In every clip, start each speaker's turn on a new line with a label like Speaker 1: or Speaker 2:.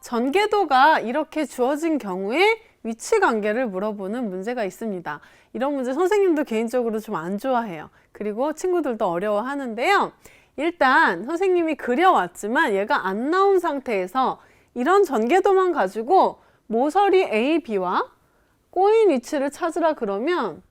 Speaker 1: 전개도가 이렇게 주어진 경우에 위치 관계를 물어보는 문제가 있습니다. 이런 문제 선생님도 개인적으로 좀 안 좋아해요. 그리고 친구들도 어려워하는데요. 일단 선생님이 그려왔지만 얘가 안 나온 상태에서 이런 전개도만 가지고 모서리 A, B와 꼬인 위치를 찾으라 그러면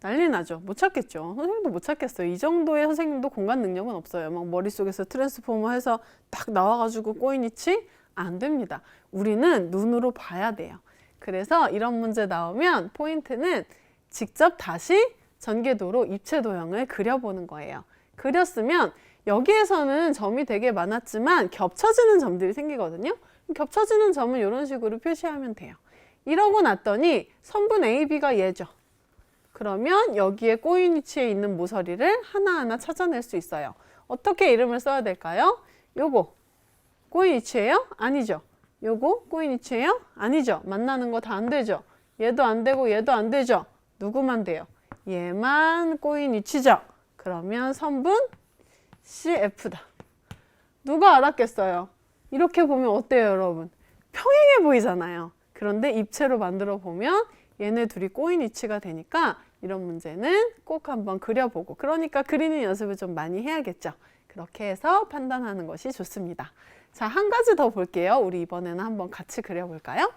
Speaker 1: 난리 나죠. 못 찾겠죠. 선생님도 못 찾겠어요. 이 정도의 선생님도 공간 능력은 없어요. 막 머릿속에서 트랜스포머 해서 딱 나와가지고 꼬인 위치 안 됩니다. 우리는 눈으로 봐야 돼요. 그래서 이런 문제 나오면 포인트는 직접 다시 전개도로 입체 도형을 그려보는 거예요. 그렸으면 여기에서는 점이 되게 많았지만 겹쳐지는 점들이 생기거든요. 겹쳐지는 점은 이런 식으로 표시하면 돼요. 이러고 났더니 선분 AB가 얘죠. 그러면 여기에 꼬인 위치에 있는 모서리를 하나하나 찾아낼 수 있어요. 어떻게 이름을 써야 될까요? 요거 꼬인 위치예요? 아니죠. 요거 꼬인 위치예요? 아니죠. 만나는 거 다 안 되죠. 얘도 안 되고 얘도 안 되죠. 누구만 돼요? 얘만 꼬인 위치죠. 그러면 선분 CF다. 누가 알았겠어요? 이렇게 보면 어때요, 여러분? 평행해 보이잖아요. 그런데 입체로 만들어 보면 얘네 둘이 꼬인 위치가 되니까 이런 문제는 꼭 한번 그려보고 그러니까 그리는 연습을 좀 많이 해야겠죠. 그렇게 해서 판단하는 것이 좋습니다. 자, 한 가지 더 볼게요. 우리 이번에는 한번 같이 그려볼까요?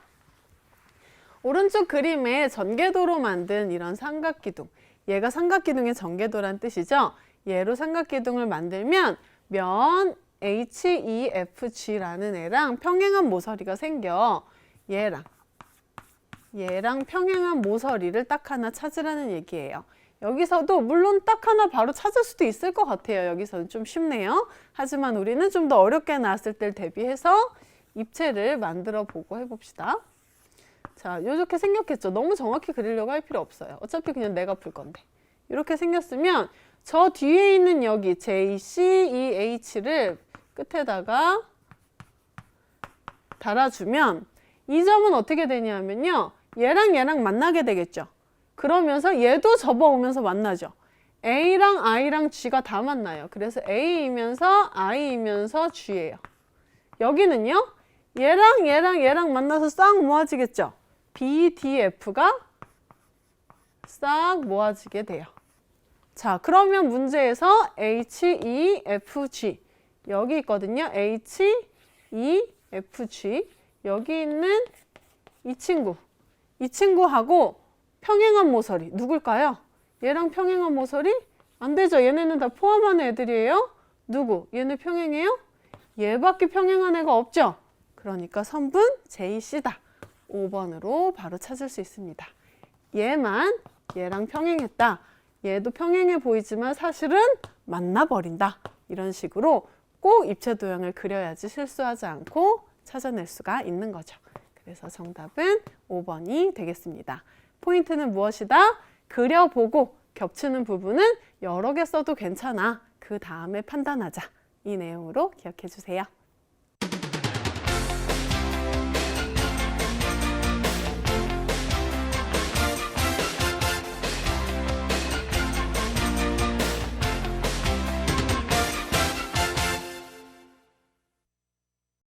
Speaker 1: 오른쪽 그림에 전개도로 만든 이런 삼각기둥. 얘가 삼각기둥의 전개도란 뜻이죠. 얘로 삼각기둥을 만들면 면 HEFG라는 애랑 평행한 모서리가 생겨. 얘랑 얘랑 평행한 모서리를 딱 하나 찾으라는 얘기예요. 여기서도 물론 딱 하나 바로 찾을 수도 있을 것 같아요. 여기서는 좀 쉽네요. 하지만 우리는 좀 더 어렵게 나왔을 때를 대비해서 입체를 만들어 보고 해봅시다. 자, 이렇게 생겼겠죠. 너무 정확히 그리려고 할 필요 없어요. 어차피 그냥 내가 풀 건데. 이렇게 생겼으면 저 뒤에 있는 여기 J, C, E, H를 끝에다가 달아주면 이 점은 어떻게 되냐면요. 얘랑 얘랑 만나게 되겠죠. 그러면서 얘도 접어오면서 만나죠. A랑 I랑 G가 다 만나요. 그래서 A이면서 I이면서 G예요. 여기는요. 얘랑 얘랑 얘랑 만나서 싹 모아지겠죠. B, D, F가 싹 모아지게 돼요. 자, 그러면 문제에서 H, E, F, G 여기 있거든요. H, E, F, G 여기 있는 이 친구 이 친구하고 평행한 모서리 누굴까요? 얘랑 평행한 모서리? 안 되죠. 얘네는 다 포함하는 애들이에요. 누구? 얘네 평행해요? 얘밖에 평행한 애가 없죠. 그러니까 선분 JC다. 5번으로 바로 찾을 수 있습니다. 얘만 얘랑 평행했다. 얘도 평행해 보이지만 사실은 만나버린다. 이런 식으로 꼭 입체 도형을 그려야지 실수하지 않고 찾아낼 수가 있는 거죠. 그래서 정답은 5번이 되겠습니다. 포인트는 무엇이다? 그려보고 겹치는 부분은 여러 개 써도 괜찮아. 그 다음에 판단하자. 이 내용으로 기억해 주세요.